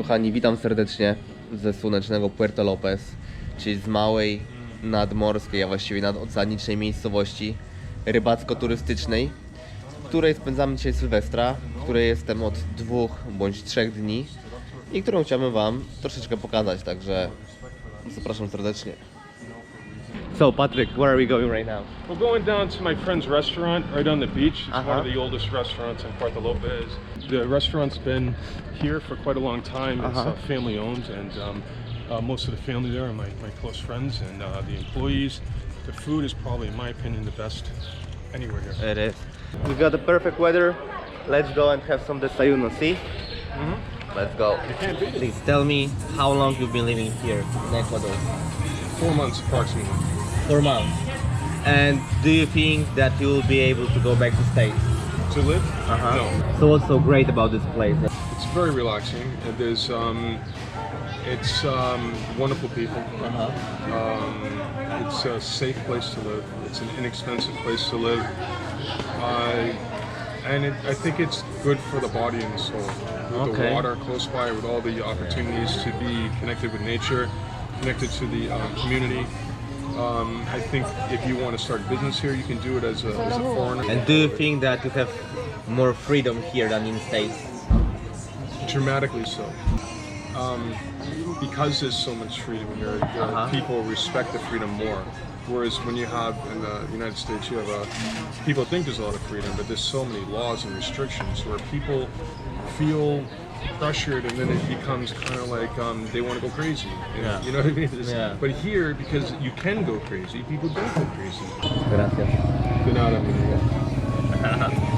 kochani, witam serdecznie ze słonecznego Puerto Lopez, czyli z małej nadmorskiej, a właściwie nadoceanicznej miejscowości rybacko-turystycznej, w której spędzamy dzisiaj Sylwestra, w której jestem od dwóch bądź trzech dni i którą chciałbym Wam troszeczkę pokazać, także zapraszam serdecznie. So Patrick, where are we going right now? We're going down to my friend's restaurant right on the beach. It's Uh-huh. one of the oldest restaurants in Puerto Lopez. The restaurant's been here for quite a long time. It's Uh-huh. uh, family owned, and um, uh, most of the family there are my, my close friends and uh, the employees. The food is probably, in my opinion, the best anywhere here. It is. We've got the perfect weather. Let's go and have some desayuno, see? Let's go. You can't beat it. Please tell me how long you've been living here in Ecuador. Four months approximately. Four months. And do you think that you will be able to go back to States? To live? Uh-huh. No. So what's so great about this place? It's very relaxing. Uh, There's, um, it's um, wonderful people. Uh-huh. Um, it's a safe place to live. It's an inexpensive place to live. Uh, and it, I think it's good for the body and the soul. With Okay. the water close by, with all the opportunities to be connected with nature, connected to the um, community. Um, I think if you want to start business here, you can do it as a, as a foreigner. And do you think that you have more freedom here than in States? dramatically so. Um, because there's so much freedom here, there Uh-huh. people respect the freedom more. Whereas when you have in the United States, you have a people think there's a lot of freedom, but there's so many laws and restrictions where people feel pressured, and then it becomes kind of like um, they want to go crazy. You know, Yeah. you know what I mean? It's- Yeah. But here, because you can go crazy, people don't go crazy. Gracias. Good night, amigo.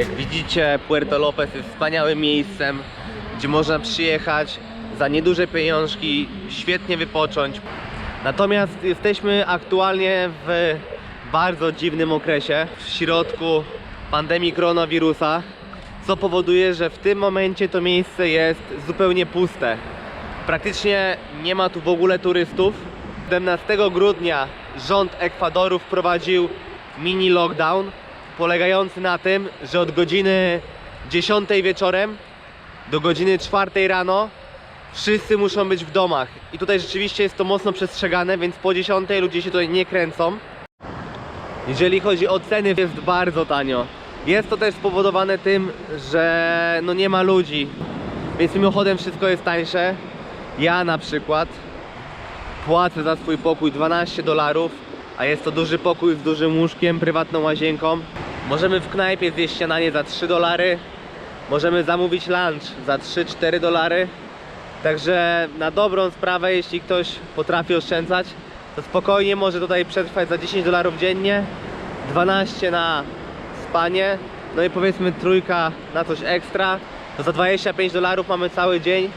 Jak widzicie, Puerto Lopez jest wspaniałym miejscem, gdzie można przyjechać za nieduże pieniążki, świetnie wypocząć. Natomiast jesteśmy aktualnie w bardzo dziwnym okresie, w środku pandemii koronawirusa, co powoduje, że w tym momencie to miejsce jest zupełnie puste. Praktycznie nie ma tu w ogóle turystów. 17 grudnia rząd Ekwadoru wprowadził mini lockdown polegający na tym, że od godziny 10 wieczorem do godziny 4 rano wszyscy muszą być w domach. I tutaj rzeczywiście jest to mocno przestrzegane, więc po 10 ludzie się tutaj nie kręcą. Jeżeli chodzi o ceny, jest bardzo tanio. Jest to też spowodowane tym, że no nie ma ludzi, więc mimochodem wszystko jest tańsze. Ja na przykład płacę za swój pokój 12 dolarów, a jest to duży pokój z dużym łóżkiem, prywatną łazienką. Możemy w knajpie zjeść śniadanie za 3 dolary, możemy zamówić lunch za 3-4 dolary. Także na dobrą sprawę, jeśli ktoś potrafi oszczędzać, to spokojnie może tutaj przetrwać za 10 dolarów dziennie, 12 na spanie, no i powiedzmy trójka na coś ekstra, to za 25 dolarów mamy cały dzień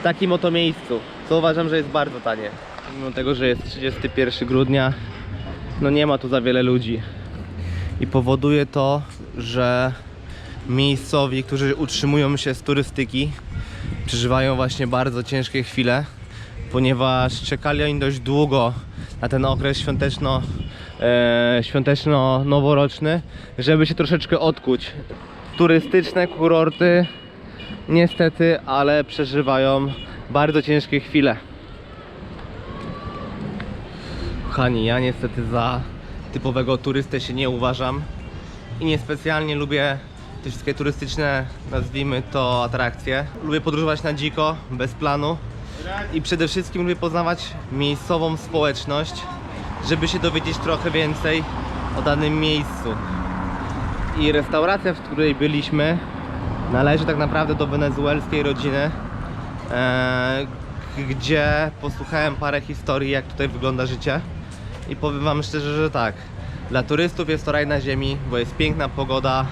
w takim oto miejscu, co uważam, że jest bardzo tanie. Mimo tego, że jest 31 grudnia, no nie ma tu za wiele ludzi. I powoduje to, że miejscowi, którzy utrzymują się z turystyki, przeżywają właśnie bardzo ciężkie chwile, ponieważ czekali oni dość długo na ten okres świąteczno, e, świąteczno-noworoczny, żeby się troszeczkę odkuć. Turystyczne kurorty niestety, ale przeżywają bardzo ciężkie chwile. Kochani, ja niestety za typowego turystę się nie uważam i niespecjalnie lubię te wszystkie turystyczne, nazwijmy to, atrakcje. Lubię podróżować na dziko, bez planu i przede wszystkim lubię poznawać miejscową społeczność, żeby się dowiedzieć trochę więcej o danym miejscu. I restauracja, w której byliśmy, należy tak naprawdę do wenezuelskiej rodziny, e, gdzie posłuchałem parę historii, jak tutaj wygląda życie. I powiem Wam szczerze, że tak. Dla turystów jest to raj na ziemi, bo jest piękna pogoda,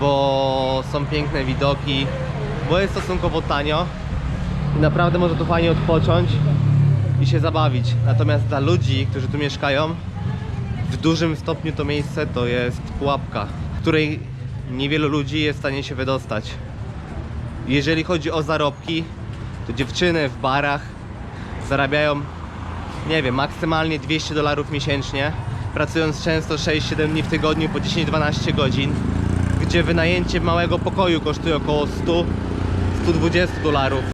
bo są piękne widoki, bo jest stosunkowo tanio i naprawdę można tu fajnie odpocząć. i się zabawić. Natomiast dla ludzi, którzy tu mieszkają, w dużym stopniu to miejsce to jest pułapka, w której niewielu ludzi jest w stanie się wydostać. Jeżeli chodzi o zarobki, to dziewczyny w barach zarabiają, nie wiem, maksymalnie 200 dolarów miesięcznie, pracując często 6-7 dni w tygodniu po 10-12 godzin, gdzie wynajęcie małego pokoju kosztuje około 100-120 dolarów.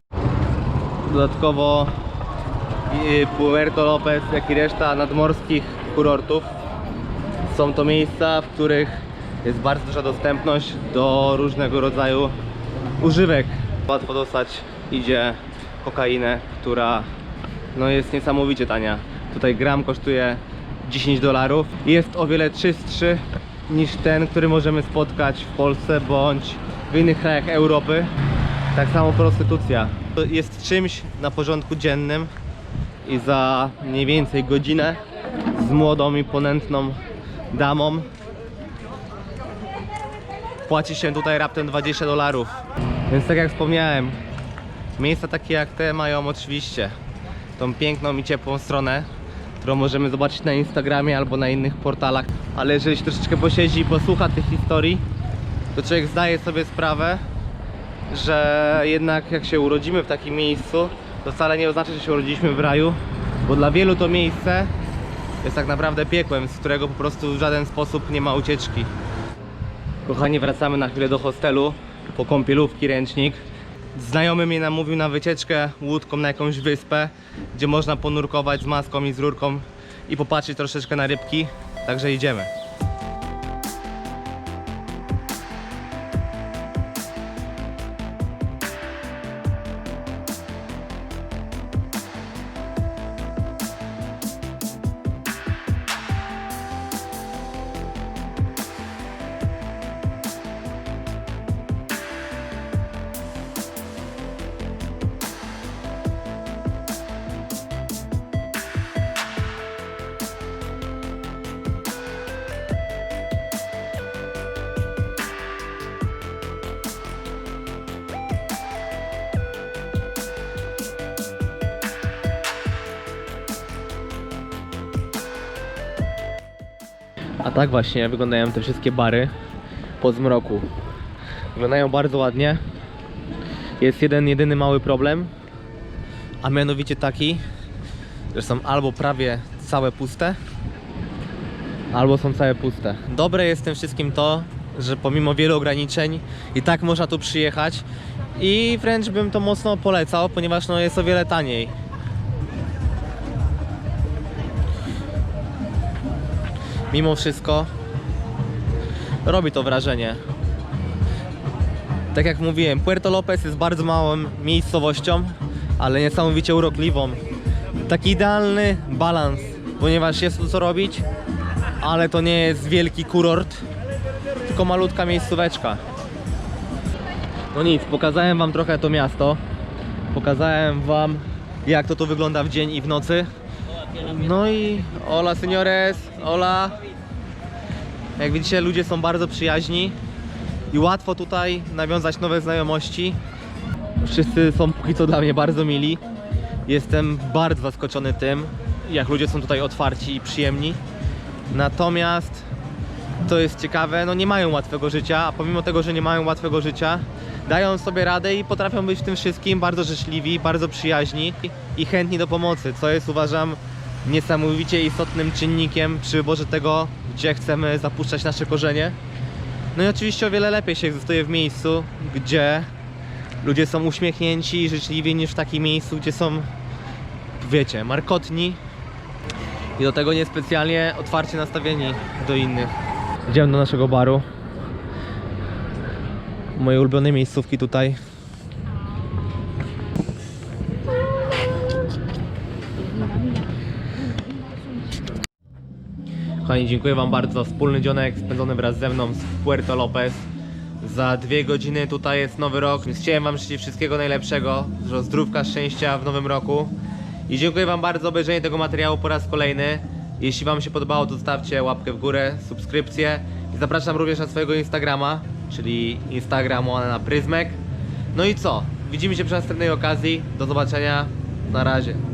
Dodatkowo Puerto Lopez, jak i reszta nadmorskich kurortów są to miejsca, w których jest bardzo duża dostępność do różnego rodzaju używek. Łatwo dostać idzie kokainę, która no jest niesamowicie tania. Tutaj gram kosztuje 10 dolarów. Jest o wiele czystszy niż ten, który możemy spotkać w Polsce bądź w innych krajach Europy. Tak samo prostytucja. Jest czymś na porządku dziennym i za mniej więcej godzinę z młodą i ponętną damą płaci się tutaj raptem 20 dolarów. Więc tak jak wspomniałem, miejsca takie jak te mają oczywiście tą piękną i ciepłą stronę, którą możemy zobaczyć na Instagramie albo na innych portalach. Ale jeżeli się troszeczkę posiedzi i posłucha tych historii, to człowiek zdaje sobie sprawę, że jednak jak się urodzimy w takim miejscu, to wcale nie oznacza, że się urodziliśmy w raju, bo dla wielu to miejsce jest tak naprawdę piekłem, z którego po prostu w żaden sposób nie ma ucieczki. Kochani, wracamy na chwilę do hostelu po kąpielówki ręcznik. Znajomy mnie namówił na wycieczkę łódką na jakąś wyspę, gdzie można ponurkować z maską i z rurką i popatrzeć troszeczkę na rybki, także idziemy. A tak właśnie wyglądają te wszystkie bary po zmroku. Wyglądają bardzo ładnie. Jest jeden, jedyny mały problem, a mianowicie taki, że są albo prawie całe puste, albo są całe puste. Dobre jest w tym wszystkim to, że pomimo wielu ograniczeń i tak można tu przyjechać i wręcz bym to mocno polecał, ponieważ no, jest o wiele taniej. Mimo wszystko robi to wrażenie. Tak jak mówiłem, Puerto Lopez jest bardzo małą miejscowością, ale niesamowicie urokliwą. Taki idealny balans, ponieważ jest tu co robić, ale to nie jest wielki kurort, tylko malutka miejscóweczka. No nic, pokazałem wam trochę to miasto. Pokazałem wam jak to tu wygląda w dzień i w nocy. No i hola señores, hola. Jak widzicie ludzie są bardzo przyjaźni i łatwo tutaj nawiązać nowe znajomości. Wszyscy są póki co dla mnie bardzo mili. Jestem bardzo zaskoczony tym, jak ludzie są tutaj otwarci i przyjemni. Natomiast to jest ciekawe, no nie mają łatwego życia, a pomimo tego, że nie mają łatwego życia, dają sobie radę i potrafią być w tym wszystkim bardzo życzliwi, bardzo przyjaźni i chętni do pomocy, co jest uważam niesamowicie istotnym czynnikiem przy wyborze tego, gdzie chcemy zapuszczać nasze korzenie. No i oczywiście o wiele lepiej się egzystuje w miejscu, gdzie ludzie są uśmiechnięci i życzliwi niż w takim miejscu, gdzie są, wiecie, markotni i do tego niespecjalnie otwarcie nastawieni do innych. Idziemy do naszego baru. Moje ulubione miejscówki tutaj. Kochani, dziękuję Wam bardzo za wspólny dzionek spędzony wraz ze mną w Puerto Lopez. Za dwie godziny tutaj jest nowy rok, więc chciałem Wam życzyć wszystkiego najlepszego, dużo zdrówka, szczęścia w nowym roku. I dziękuję Wam bardzo za obejrzenie tego materiału po raz kolejny. Jeśli Wam się podobało, to zostawcie łapkę w górę, subskrypcję i zapraszam również na swojego Instagrama, czyli Instagram na Pryzmek. No i co? Widzimy się przy następnej okazji. Do zobaczenia. Na razie.